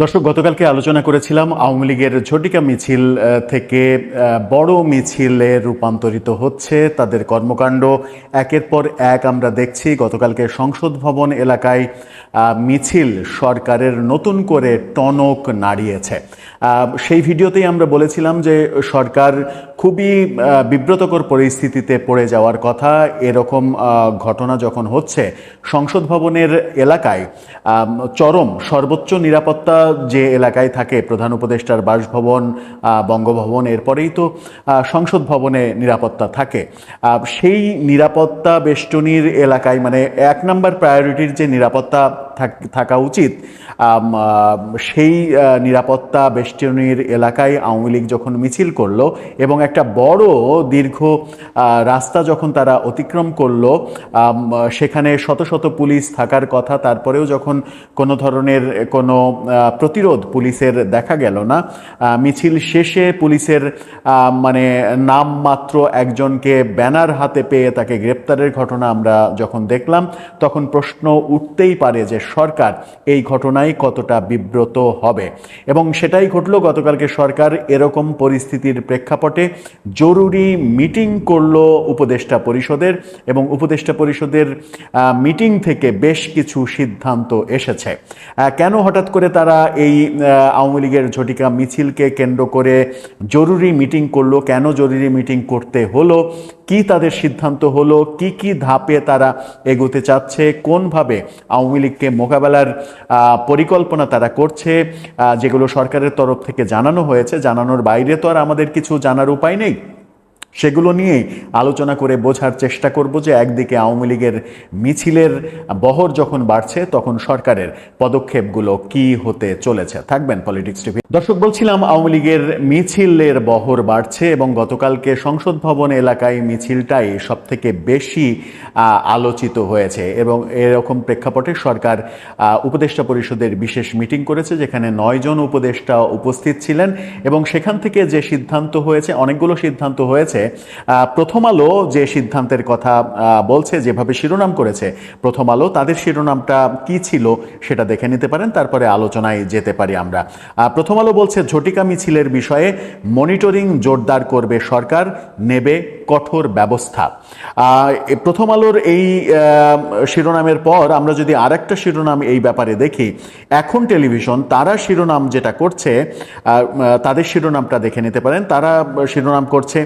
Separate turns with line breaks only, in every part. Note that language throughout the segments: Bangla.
দর্শক, গতকালকে আলোচনা করেছিলাম আওয়ামী লীগের ঝটিকা মিছিল থেকে বড় মিছিলে রূপান্তরিত হচ্ছে তাদের কর্মকাণ্ড। একের পর এক আমরা দেখছি গতকালকে সংসদ ভবন এলাকায় মিছিল সরকারের নতুন করে টনক নাড়িয়েছে। সেই ভিডিওতেই আমরা বলেছিলাম যে সরকার খুবই বিব্রতকর পরিস্থিতিতে পড়ে যাওয়ার কথা। এরকম ঘটনা যখন হচ্ছে, সংসদ ভবনের এলাকায় চরম সর্বোচ্চ নিরাপত্তা যে এলাকায় থাকে প্রধান উপদেষ্টার বাসভবন বঙ্গভবন, এরপরেই তো সংসদ ভবনে নিরাপত্তা থাকে। সেই নিরাপত্তা বেষ্টনীর এলাকায় মানে এক নাম্বার প্রায়োরিটির যে নিরাপত্তা থাক- উচিত। সেই নিরাপত্তা বেষ্টনীর এলাকায় আওয়ামী লীগ যখন মিছিল করল এবং একটা বড় দীর্ঘ রাস্তা যখন তারা অতিক্রম করল সেখানে শত শত পুলিশ থাকার কথা, তারপরেও যখন কোনো ধরনের কোনো প্রতিরোধ পুলিশের দেখা গেল না মিছিল শেষে পুলিশের মানে নামমাত্র একজনকে ব্যানার হাতে পেয়ে তাকে গ্রেপ্তারের ঘটনা আমরা যখন দেখলাম, তখন প্রশ্ন উঠতেই পারে যে সরকার এই ঘটনায় কতটা বিব্রত হবে। এবং সেটাই ঘটলো, গতকালকে সরকার এরকম পরিস্থিতির প্রেক্ষাপটে জরুরি মিটিং করল উপদেষ্টা পরিষদের এবং উপদেষ্টা পরিষদের মিটিং থেকে বেশ কিছু সিদ্ধান্ত এসেছে। কেন হঠাৎ করে তারা এই আওয়ামী লীগের ঝটিকা মিছিলকে কেন্দ্র করে জরুরি মিটিং করল? কেন জরুরি মিটিং করতে হলো? কি তাদের সিদ্ধান্ত হলো? কি কি ধাপে তারা এগোতে চাচ্ছে? কোনভাবে আওয়ামী লীগকে মোকাবেলার পরিকল্পনা তারা করছে যেগুলো সরকারের তরফ থেকে জানানো হয়েছে। জানানোর বাইরে তো আর আমাদের কিছু জানার উপায় নেই। সেগুলো নিয়েই আলোচনা করে বোঝার চেষ্টা করব যে একদিকে আওয়ামী লীগের মিছিলের বহর যখন বাড়ছে, তখন সরকারের পদক্ষেপগুলো কি হতে চলেছে। থাকবেন পলিটিক্স টিভি দর্শক বলছিলাম আওয়ামী লীগের মিছিলের বহর বাড়ছে এবং গতকালকে সংসদ ভবন এলাকায় মিছিলটাই সব থেকে বেশি আলোচিত হয়েছে এবং এরকম প্রেক্ষাপটে সরকার উপদেষ্টা পরিষদের বিশেষ মিটিং করেছে যেখানে নয় জন উপদেষ্টা উপস্থিত ছিলেন এবং সেখান থেকে যে সিদ্ধান্ত হয়েছে অনেকগুলো সিদ্ধান্ত হয়েছে প্রথম আলো যে সিদ্ধান্তের কথা বলছে যেভাবে শিরোনাম করেছে প্রথম আলো তাদের শিরোনামটা কি ছিল সেটা দেখে নিতে পারেন তারপরে আলোচনায় যেতে পারি আমরা। আহ, প্রথম আলো বলছে ঝটিকা মিছিলের বিষয়ে মনিটরিং জোরদার করবে সরকার নেবে কঠোর ব্যবস্থা। প্রথম আলোর এই শিরোনামের পর আমরা যদি আর একটা শিরোনাম এই ব্যাপারে দেখি এখন টেলিভিশন তারা শিরোনাম যেটা করছে তাদের শিরোনামটা দেখে নিতে পারেন। তারা শিরোনাম করছে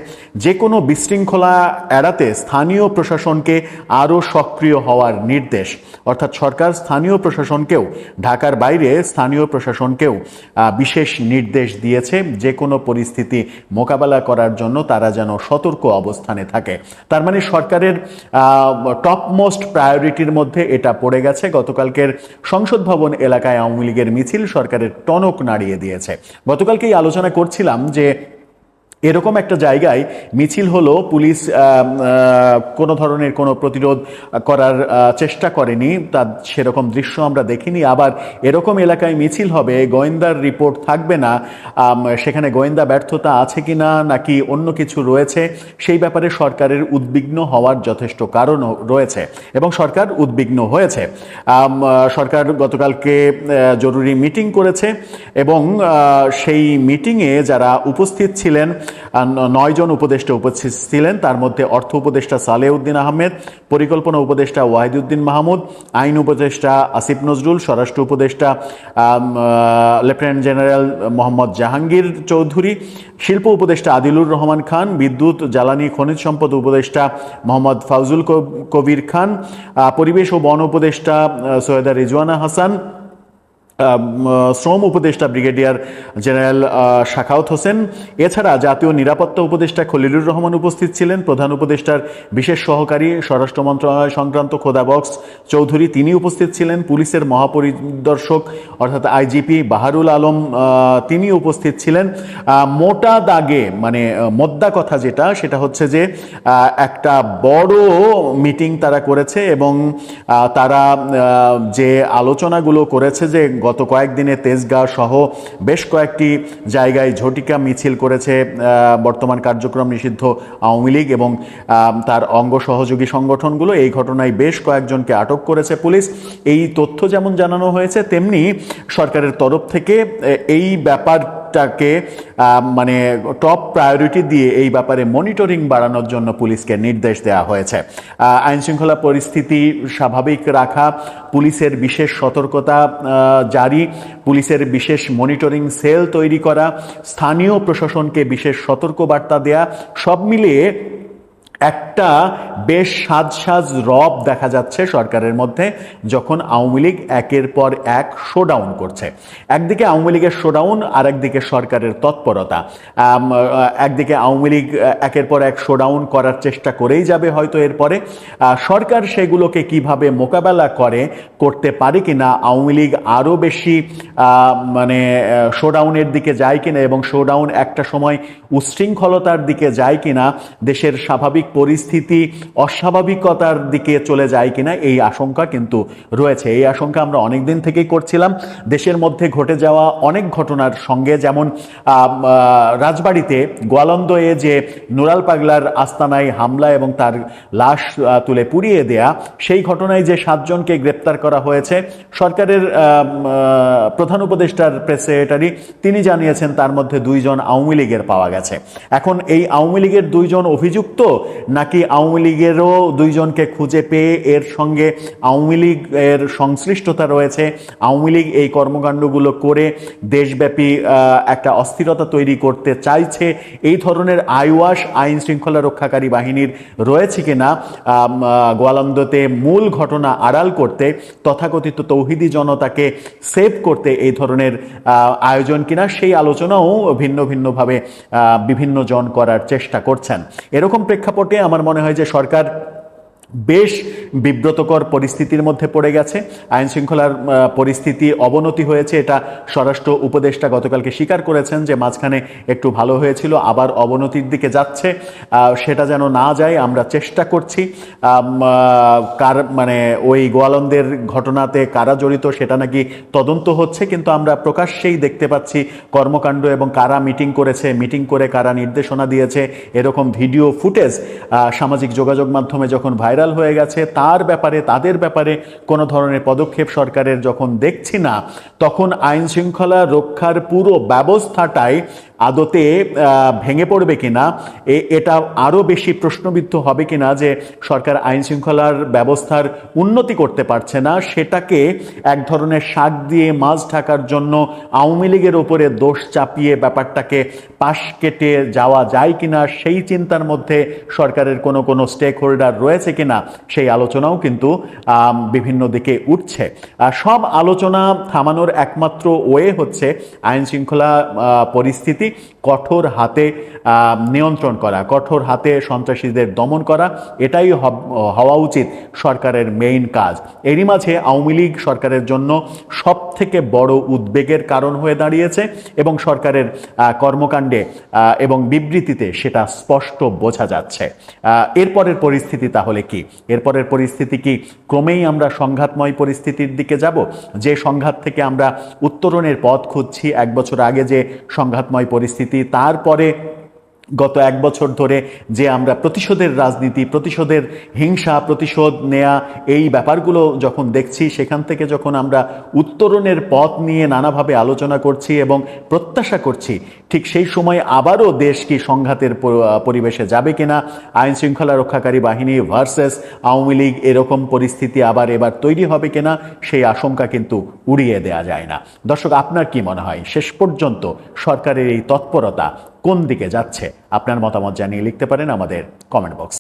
যে কোনো বিশৃঙ্খলা এড়াতে স্থানীয় প্রশাসনকে আরও সক্রিয় হওয়ার নির্দেশ। অর্থাৎ সরকার স্থানীয় প্রশাসনকেও ঢাকার বাইরে স্থানীয় প্রশাসনকেও আহ, বিশেষ নির্দেশ দিয়েছে যে কোনো পরিস্থিতি মোকাবেলা করার জন্য তারা যেন সতর্ক অবস্থানে থাকে। তার মানে সরকারের টপমোস্ট প্রায়োরিটির মধ্যে এটা পড়ে গেছে। গতকালকের সংসদ ভবন এলাকায় আওয়ামী লীগের মিছিল সরকারের টনক নাড়িয়ে দিয়েছে। গতকালকেই আলোচনা করছিলাম যে এরকম একটা জায়গায় মিছিল হলো, পুলিশ কোনো ধরনের কোনো প্রতিরোধ করার চেষ্টা করেনি। তার সেরকম দৃশ্য আমরা দেখিনি। আবার এরকম এলাকায় মিছিল হবে, গোয়েন্দার রিপোর্ট থাকবে না। সেখানে গোয়েন্দা ব্যর্থতা আছে কি না নাকি অন্য কিছু রয়েছে, সেই ব্যাপারে সরকারের উদ্বিগ্ন হওয়ার যথেষ্ট কারণও রয়েছে এবং সরকার উদ্বিগ্ন হয়েছে। সরকার গতকালকে জরুরি মিটিং করেছে এবং সেই মিটিংয়ে যারা উপস্থিত ছিলেন আহ, ন- নয় জন উপদেষ্টা উপস্থিত ছিলেন। তার মধ্যে অর্থ উপদেষ্টা সালেউদ্দিন আহমেদ পরিকল্পনা উপদেষ্টা ওয়াহিদুদ্দিন মাহমুদ আইন উপদেষ্টা আসিফ নজরুল স্বরাষ্ট্র উপদেষ্টা লেফটেন্যান্ট জেনারেল মোহাম্মদ জাহাঙ্গীর চৌধুরী শিল্প উপদেষ্টা আদিলুর রহমান খান বিদ্যুৎ জ্বালানি খনিজ সম্পদ উপদেষ্টা মোহাম্মদ ফাউজুল কবির খান পরিবেশ ও বন উপদেষ্টা সৈয়দা রিজওয়ানা হাসান শ্রম উপদেষ্টা ব্রিগেডিয়ার জেনারেল শাখাউত হোসেন। এছাড়া জাতীয় নিরাপত্তা উপদেষ্টা খলিলুর রহমান উপস্থিত ছিলেন। প্রধান উপদেষ্টার বিশেষ সহকারী স্বরাষ্ট্র মন্ত্রণালয় সংক্রান্ত খোদাবক্স চৌধুরী তিনি উপস্থিত ছিলেন। পুলিশের মহাপরিদর্শক অর্থাৎ আইজিপি বাহারুল আলম তিনি উপস্থিত ছিলেন। মোটা দাগে মানে মোদ্দা কথা যেটা, সেটা হচ্ছে যে একটা বড় মিটিং তারা করেছে এবং তারা যে আলোচনাগুলো করেছে যে গত কয়েকদিনে তেজগাঁও সহ বেশ কয়েকটি জায়গায় ঝটিকা মিছিল করেছে বর্তমান কার্যক্রম নিষিদ্ধ আওয়ামী লীগ এবং তার অঙ্গ সহযোগী সংগঠনগুলো। এই ঘটনায় বেশ কয়েকজনকে আটক করেছে পুলিশ। এই তথ্য যেমন জানানো হয়েছে, তেমনি সরকারের তরফ থেকে এই ব্যাপারটাকে আহ, মানে টপ প্রায়োরিটি দিয়ে এই ব্যাপারে মনিটরিং বাড়ানোর জন্য পুলিশকে নির্দেশ দেওয়া হয়েছে। আইনশৃঙ্খলা পরিস্থিতি স্বাভাবিক রাখা পুলিশের বিশেষ সতর্কতা জারি পুলিশের বিশেষ মনিটরিং সেল তৈরি করা স্থানীয় প্রশাসনকে বিশেষ সতর্কবার্তা দেয়া সব মিলিয়ে একটা বেশ সাজ সাজ রব দেখা যাচ্ছে সরকারের মধ্যে যখন আওয়ামী লীগ একের পর এক শোডাউন করছে। একদিকে আওয়ামী লীগের শোডাউন আর একদিকে সরকারের তৎপরতা। একদিকে আওয়ামী লীগ একের পর এক শোডাউন করার চেষ্টা করেই যাবে হয়তো এরপরে। সরকার সেগুলোকে কীভাবে মোকাবেলা করে, করতে পারে কি না আওয়ামী লীগ আরও বেশি মানে শোডাউনের দিকে যায় কিনা এবং শোডাউন একটা সময় উচ্ছৃঙ্খলতার দিকে যায় কিনা, দেশের স্বাভাবিক পরিস্থিতি অস্বাভাবিকতার দিকে চলে যায় কিনা এই আশঙ্কা কিন্তু রয়েছে। এই আশঙ্কা আমরা অনেক দিন থেকেই করছিলাম। দেশের মধ্যে ঘটে যাওয়া অনেক ঘটনার সঙ্গে যেমন রাজবাড়িতে গোয়ালন্দয়ে যে নুরাল পাগলার আস্তানায় হামলা এবং তার লাশ তুলে পুড়িয়ে দেয়া, সেই ঘটনায় যে সাতজনকে গ্রেপ্তার করা হয়েছে, সরকারের প্রধান উপদেষ্টার প্রেস সেক্রেটারি তিনি জানিয়েছেন তার মধ্যে দুইজন আওয়ামী লীগের পাওয়া গেছে। এখন এই আওয়ামী লীগের দুইজন অভিযুক্ত নাকি আওয়ামী লীগেরও দুইজনকে খুঁজে পেয়ে এর সঙ্গে আওয়ামী লীগের সংশ্লিষ্টতা রয়েছে? আওয়ামী লীগ এই কর্মকাণ্ডগুলো করে দেশব্যাপী একটা অস্থিরতা তৈরি করতে চাইছে। এই ধরনের আইওয়াস, আইন শৃঙ্খলা রক্ষাকারী বাহিনীর রয়েছে কিনা? গোয়ালন্দতে মূল ঘটনা আড়াল করতে, তথাকথিত তৌহিদি জনতাকে সেভ করতে এই ধরনের আয়োজন কিনা? সেই আলোচনাও ভিন্ন ভিন্নভাবে বিভিন্ন জন করার চেষ্টা করছেন। এরকম প্রেক্ষাপটে আমার মনে হয় যে সরকার বেশ বিব্রতকর পরিস্থিতির মধ্যে পড়ে গেছে। আইন শৃঙ্খলার পরিস্থিতি অবনতি হয়েছে। এটা স্বরাষ্ট্র উপদেষ্টা গতকালকে স্বীকার করেছেন যে মাঝখানে একটু ভালো হয়েছিল, আবার অবনতির দিকে যাচ্ছে। সেটা যেন না যায়, আমরা চেষ্টা করছি। কার মানে ওই গোয়ালন্দের ঘটনাতে কারা জড়িত সেটা নাকি তদন্ত হচ্ছে, কিন্তু আমরা প্রকাশ্যেই দেখতে পাচ্ছি কর্মকাণ্ড এবং কারা মিটিং করেছে, মিটিং করে কারা নির্দেশনা দিয়েছে, এরকম ভিডিও ফুটেজ সামাজিক যোগাযোগ মাধ্যমে যখন ভাইরাল হয়ে গেছে, তার ব্যাপারে, তাদের ব্যাপারে কোনো ধরনের পদক্ষেপ সরকারের যখন দেখছি না, তখন আইন শৃঙ্খলা রক্ষার পুরো ব্যবস্থাটাই আদতে ভেঙে পড়বে কিনা এটা আরও বেশি প্রশ্নবিদ্ধ হবে কিনা যে সরকার আইন শৃঙ্খলার ব্যবস্থার উন্নতি করতে পারছে না, সেটাকে এক ধরনের শাক দিয়ে মাছ ঢাকার জন্য আওয়ামী লীগের ওপরে দোষ চাপিয়ে ব্যাপারটাকে পাশ কেটে যাওয়া যায় কিনা, সেই চিন্তার মধ্যে সরকারের কোনো কোনো স্টেক হোল্ডার রয়েছে কিনা, সেই আলোচনাও কিন্তু বিভিন্ন দিকে উঠছে। সব আলোচনা থামানোর একমাত্র ওয়ে হচ্ছে আইন শৃঙ্খলা পরিস্থিতি কঠোর হাতে নিয়ন্ত্রণ করা, কঠোর হাতে সন্ত্রাসীদের দমন করা, এটাই হওয়া উচিত সরকারের মেইন কাজ। এরই মাঝে আওয়ামী লীগ সরকারের জন্য সব থেকে বড় উদ্বেগের কারণ হয়ে দাঁড়িয়েছে এবং সরকারের কর্মকাণ্ডে এবং বিবৃতিতে সেটা স্পষ্ট বোঝা যাচ্ছে। এরপরের পরিস্থিতি তাহলে কি? এরপরের পরিস্থিতি কি? ক্রমেই আমরা সংঘাতময় পরিস্থিতির দিকে যাব? যে সংঘাত থেকে আমরা উত্তরণের পথ খুঁজছি, এক বছর আগে যে সংঘাতময় পরিস্থিতি তারপরে গত এক বছর ধরে যে আমরা প্রতিশোধের রাজনীতি, প্রতিশোধের হিংসা, প্রতিশোধ নেয়া এই ব্যাপারগুলো যখন দেখছি, সেখান থেকে যখন আমরা উত্তরণের পথ নিয়ে নানাভাবে আলোচনা করছি এবং প্রত্যাশা করছি, ঠিক সেই সময় আবারও দেশ কি সংঘাতের পরিবেশে যাবে কিনা, আইন শৃঙ্খলা রক্ষাকারী বাহিনী ভার্সেস আওয়ামী লীগ এরকম পরিস্থিতি আবার এবার তৈরি হবে কিনা, সেই আশঙ্কা কিন্তু উড়িয়ে দেয়া যায় না। দর্শক, আপনার কি মনে হয়? শেষ পর্যন্ত সরকারের এই তৎপরতা কোন দিকে যাচ্ছে? আপনার মতামত জানিয়ে লিখতে পারেন আমাদের কমেন্ট বক্স